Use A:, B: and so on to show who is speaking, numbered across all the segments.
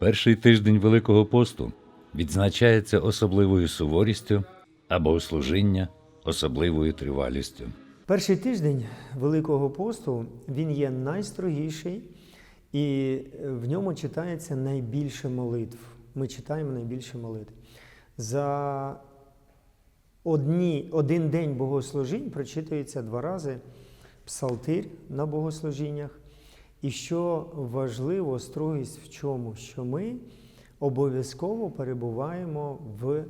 A: Перший тиждень Великого посту відзначається особливою суворістю, а богослужіння особливою тривалістю.
B: Перший тиждень Великого посту він є найстрогіший, і в ньому читається найбільше молитв. Ми читаємо найбільше молитв. За одні, один день богослужінь прочитується два рази псалтир на богослужіннях. І що важливо, строгість в чому? Що ми обов'язково перебуваємо в,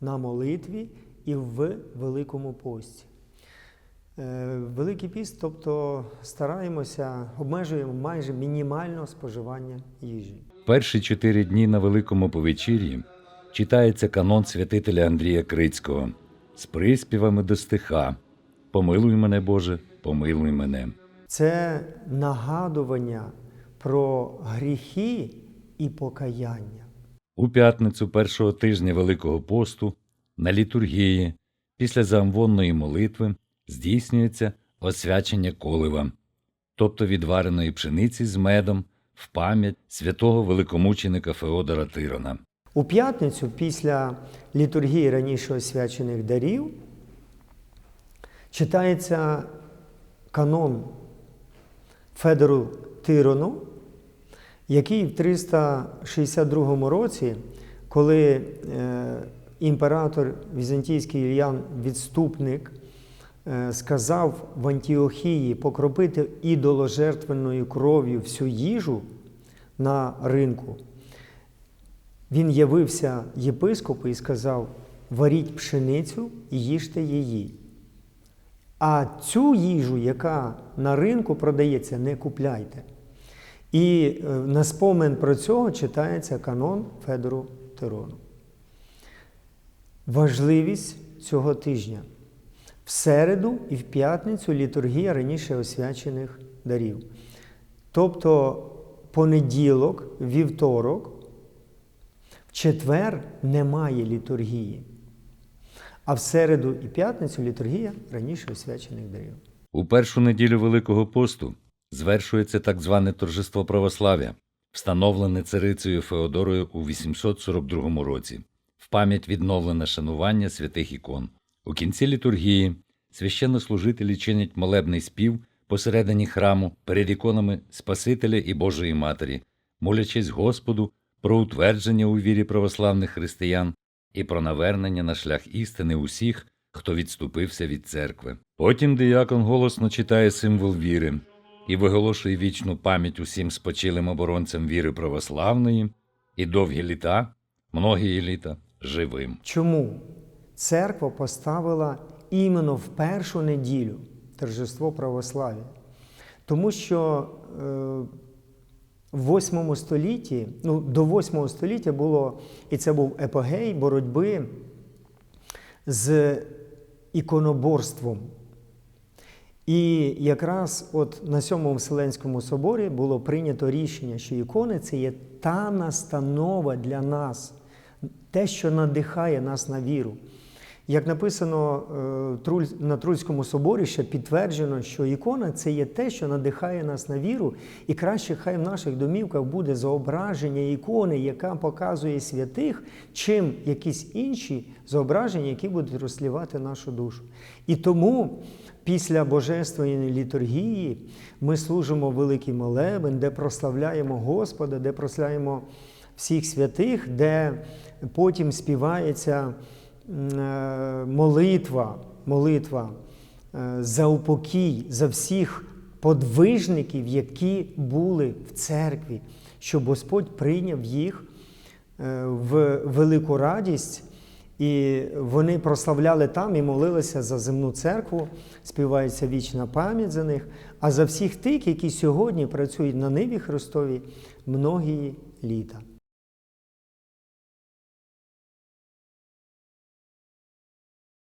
B: на молитві і в Великому пості. Е, Великий піст, тобто стараємося, обмежуємо майже мінімально споживання їжі.
A: Перші чотири дні на Великому повечір'ї читається канон святителя Андрія Крицького з приспівами до стиха Помилуй мене, Боже, помилуй мене.
B: Це нагадування про гріхи і покаяння.
A: У п'ятницю першого тижня Великого посту на літургії після заамвонної молитви здійснюється освячення колива, тобто відвареної пшениці з медом в пам'ять святого великомученика Феодора Тирона.
B: У п'ятницю, після літургії раніше освячених дарів, читається канон Федору Тирону, який в 362 році, коли е, імператор Візантійський Ільян Відступник е, сказав в Антіохії покропити ідоложертвенною кров'ю всю їжу на ринку, він явився єпископу і сказав: варіть пшеницю і їжте її. А цю їжу, яка на ринку продається, не купляйте. І е, на спомин про цього читається канон Федору Тирону. Важливість цього тижня. В середу і в п'ятницю літургія раніше освячених дарів. Тобто понеділок, вівторок, в четвер немає літургії. А в середу і п'ятницю літургія раніше освячених дарів.
A: У першу неділю Великого посту звершується так зване торжество православ'я, встановлене царицею Феодорою у 842 році, в пам'ять відновлене шанування святих ікон. У кінці літургії священнослужителі чинять молебний спів посередині храму перед іконами Спасителя і Божої Матері, молячись Господу про утвердження у вірі православних християн і про навернення на шлях істини усіх, хто відступився від церкви. Потім диякон голосно читає символ віри і виголошує вічну пам'ять усім спочилим оборонцям віри православної і довгі літа, многії літа живим.
B: Чому церква поставила іменно в першу неділю торжество православ'я? Тому що е, в 8 столітті, ну, до 8 століття було, і це був епогей боротьби з іконоборством. І якраз от на Сьомому Вселенському соборі було прийнято рішення, що ікони це є та настанова для нас, те, що надихає нас на віру. Як написано е, на Трульському соборі, ще підтверджено, що ікона це є те, що надихає нас на віру, і краще хай в наших домівках буде зображення ікони, яка показує святих, чим якісь інші зображення, які будуть розслівати нашу душу. І тому після Божественної літургії ми служимо великий молебен, де прославляємо Господа, де прославляємо всіх святих, де потім співається молитва, молитва е, за упокій, за всіх подвижників, які були в церкві, щоб Господь прийняв їх е, в велику радість. І вони прославляли там і молилися за земну церкву, співається вічна пам'ять за них, а за всіх тих, які сьогодні працюють на ниві Христові многії літа.